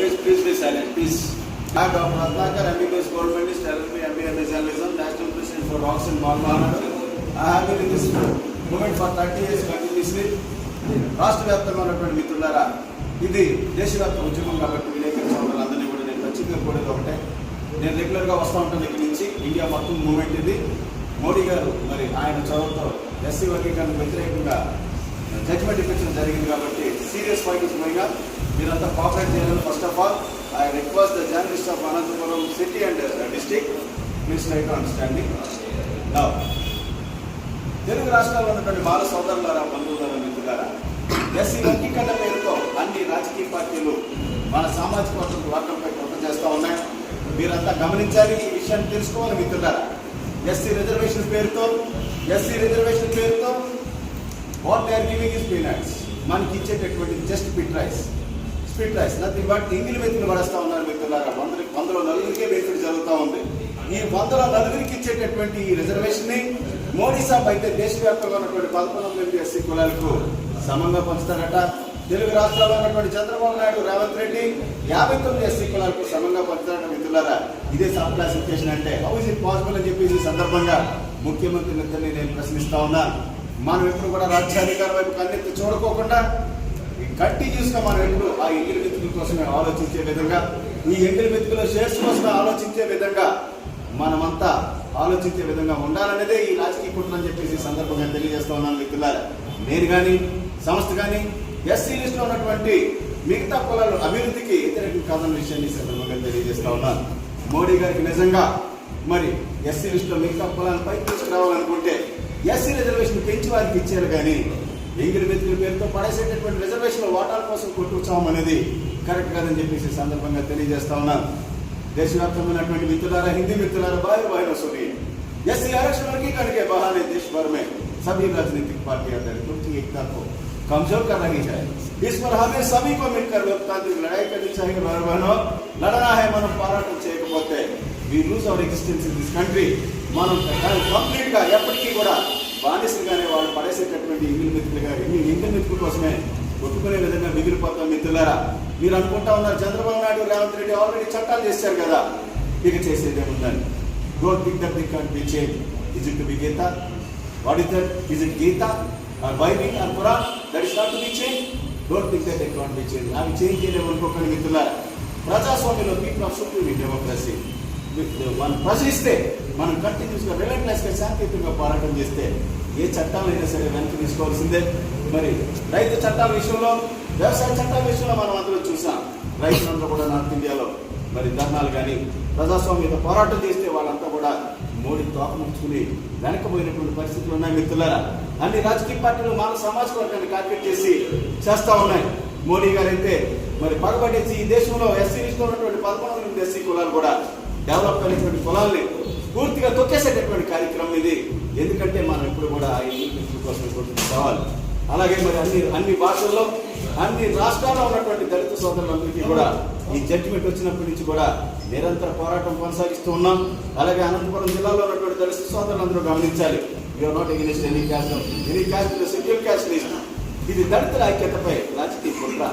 Journalist please please be silent please I, Dr. Ratnakar, MBBS Gold Medalist, LLB, MBA in Journalism, National President for Rocks and Malmana. I have been in this movement for 30 years continuously. రాష్ట్ర వ్యాప్తంగా ఉన్నటువంటి మిత్రులారా ఇది దేశవ్యాప్త ఉద్యమం కాబట్టి విలేకరుల సోదరులందరినీ కూడా నేను ఖచ్చితంగా కూడేది ఒకటే నేను రెగ్యులర్గా వస్తూ ఉంటాను ఇక్కడి నుంచి ఇండియా మొత్తం మూమెంట్ ఇది మోడీ గారు మరి ఆయన చొరవతో ఎస్సీ వర్గీకరణకు వ్యతిరేకంగా జడ్జ్మెంట్ ఇప్పించడం జరిగింది కాబట్టి సీరియస్ పాయింట్స్ ఇస్ మీరంతా కోఆపరేట్ చేయాలని first of all I request the journalist of Anantapuram city and district please try to understanding Telugu రాష్ట్రాల్లో ఉన్నటువంటి బాల సోదరులారా బంధువులారా మిత్రులారా ఎస్సీ వర్గీకరణ పేరుతో అన్ని రాజకీయ పార్టీలు మన సామాజిక వర్గం వర్గంపై కుట్ర చేస్తూ ఉన్నాయి. మీరంతా గమనించాలి ఈ విషయాన్ని తెలుసుకోవాలి మిత్రులారా. ఎస్సీ రిజర్వేషన్ పేరుతో ఎస్సీ రిజర్వేషన్ పేరుతో what they are giving is peanuts మనకి ఇచ్చేటటువంటి just spit rice spit rice nothing but ఇంగిలి వెతులు పడేస్తా ఉన్నారు మిత్రులారా. వందల వందలో నలుగురికే బెనిఫిట్ జరుగుతూ ఉంది. ఈ వందల నలుగురికి ఇచ్చేటటువంటి ఈ రిజర్వేషన్ని మోడీ సాబ్ అయితే దేశవ్యాప్తంగా ఉన్నటువంటి పదకొండు మంది ఎస్సీ కులాలకు సమంగా పంచుతారట. తెలుగు రాష్ట్రాల్లో ఉన్నటువంటి చంద్రబాబు నాయుడు రేవంత్ రెడ్డి యాభై తొమ్మిది ఎస్సీ కులాలకు సమంగా పంచుతారట మిత్రులారా. ఇదే సబ్ క్లాసిఫికేషన్ అంటే హౌ ఇస్ ఇట్ పాసిబుల్ అని చెప్పేసి సందర్భంగా ముఖ్యమంత్రి ఇద్దరిని నేను ప్రశ్నిస్తా ఉన్నా. మనం ఎప్పుడు కూడా రాజ్యాధికారం వైపు కన్నెత్తి చూడకోకుండా గట్టి కంటిన్యూస్ మనం ఎప్పుడు ఆ ఎంగిలి మెతుకుల కోసమే ఆలోచించే విధంగా ఈ ఎంగిలి మెతుకుల షేర్స్ కోసమే ఆలోచించే విధంగా మనమంతా ఆలోచించే విధంగా ఉండాలనేదే ఈ రాజకీయ కుట్ర అని చెప్పేసి సందర్భంగా తెలియజేస్తా ఉన్నాను మిత్రులారా. నేను కానీ సంస్థ కానీ ఎస్సీ లిస్ట్లో ఉన్నటువంటి మిగతా కులాల అభివృద్ధికి వ్యతిరేకం కాదన్న విషయాన్ని సందర్భంగా తెలియజేస్తా ఉన్నాను. మోడీ గారికి నిజంగా మరి ఎస్సీ లిస్టులో మిగతా కులాలను పైకి తీసుకురావాలనుకుంటే ఎస్సీ రిజర్వేషన్ పెంచి వారికి ఇచ్చారు కానీ ఎంగిలి మెతుకుల పేరుతో పడేసేటటువంటి రిజర్వేషన్ వాటాల కోసం కొట్టుకుచాం అనేది కరెక్ట్ కాదని చెప్పేసి సందర్భంగా తెలియజేస్తా ఉన్నాను దేశవ్యాప్తమైనటువంటి మిత్రులారా హిందీ మిత్రులారా బాయ్ భార్య వస్తుంది. ఎస్సీ आरक्षण की करके बहाने देश भर में सभी राजनीतिक पार्टियां दलितों की एकता को कमजोर कर रही है इस पर हमें सभी को मिलकर लोकतांत्रिक लड़ाई करनी మనం పోరాటం చేయకపోతే we lose our existence in this country మనం కంప్లీట్గా ఎప్పటికీ కూడా బానిసలుగానే వాళ్ళు పడేసేటటువంటి ఇంగిల్ మెతుకులుగా ఇంగిల్ మిత్రుల కోసమే కొట్టుకునే విధంగా మిగిలిపోతాం మిత్రులారా. మీరు అనుకుంటా ఉన్నారు చంద్రబాబు నాయుడు రేవంత్ రెడ్డి ఆల్రెడీ చట్టాలు చేశారు కదా. ఇక చేసేది ఏముందని don't think that the can be change is it to be Gita what is that is it Gita or Bible or Puran that is not to be change don't think that it can be change అవి change చేయలేము అనుకోకండి మిత్రులారా. ప్రజాస్వామ్యంలో people of supreme democracy మనం ప్రశ్నిస్తే మనం కంటిన్యూస్గా గా శాంతియుతంగా పోరాటం చేస్తే ఏ చట్టాలైనా సరే వెనక్కి తీసుకోవాల్సిందే. మరి రైతు చట్టాల విషయంలో వ్యవసాయ చట్టాల విషయంలో మనం అందులో చూసాం. రైతులందరూ కూడా నార్త్ ఇండియాలో మరి ధర్నాలు కానీ ప్రజాస్వామ్యత పోరాటం చేస్తే వాళ్ళంతా కూడా మోడీ తోక ముచ్చుకుని వెనకపోయినటువంటి పరిస్థితులు ఉన్నాయి మిత్రులారా. అన్ని రాజకీయ పార్టీలు మానవ సమాజ వర్గాన్ని టార్గెట్ చేసి చేస్తూ ఉన్నాయి. మోడీ గారు అయితే మరి పగబట్టేసి ఈ దేశంలో ఎస్సీ లిస్టులో ఉన్నటువంటి పదకొండు ఎస్సీ కులాలు కూడా డెవలప్ అయినటువంటి కులాల్ని పూర్తిగా తొక్కేసేటటువంటి కార్యక్రమం ఇది. ఎందుకంటే మనం ఇప్పుడు కూడా ఈ కోసం కావాలి అలాగే మరి అన్ని అన్ని భాషల్లో అన్ని రాష్ట్రాల్లో ఉన్నటువంటి దళిత సోదరులందరికీ కూడా ఈ జడ్జిమెంట్ వచ్చినప్పటి నుంచి కూడా నిరంతర పోరాటం కొనసాగిస్తూ ఉన్నాం. అలాగే అనంతపురం జిల్లాలో ఉన్నటువంటి దళిత సోదరులందరూ గమనించాలి. You are not against any caste any caste scheduled caste ఇది దళితుల ఐక్యతపై రాజకీయ కుట్ర.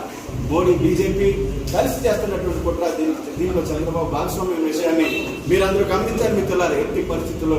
మోడీ బీజేపీ కలిసి చేస్తున్నటువంటి కుట్ర దీని దీనిలో చంద్రబాబు భాగస్వామ్యం విషయాన్ని మీరందరూ గమనించారు మిత్రులారు ఎట్టి పరిస్థితుల్లో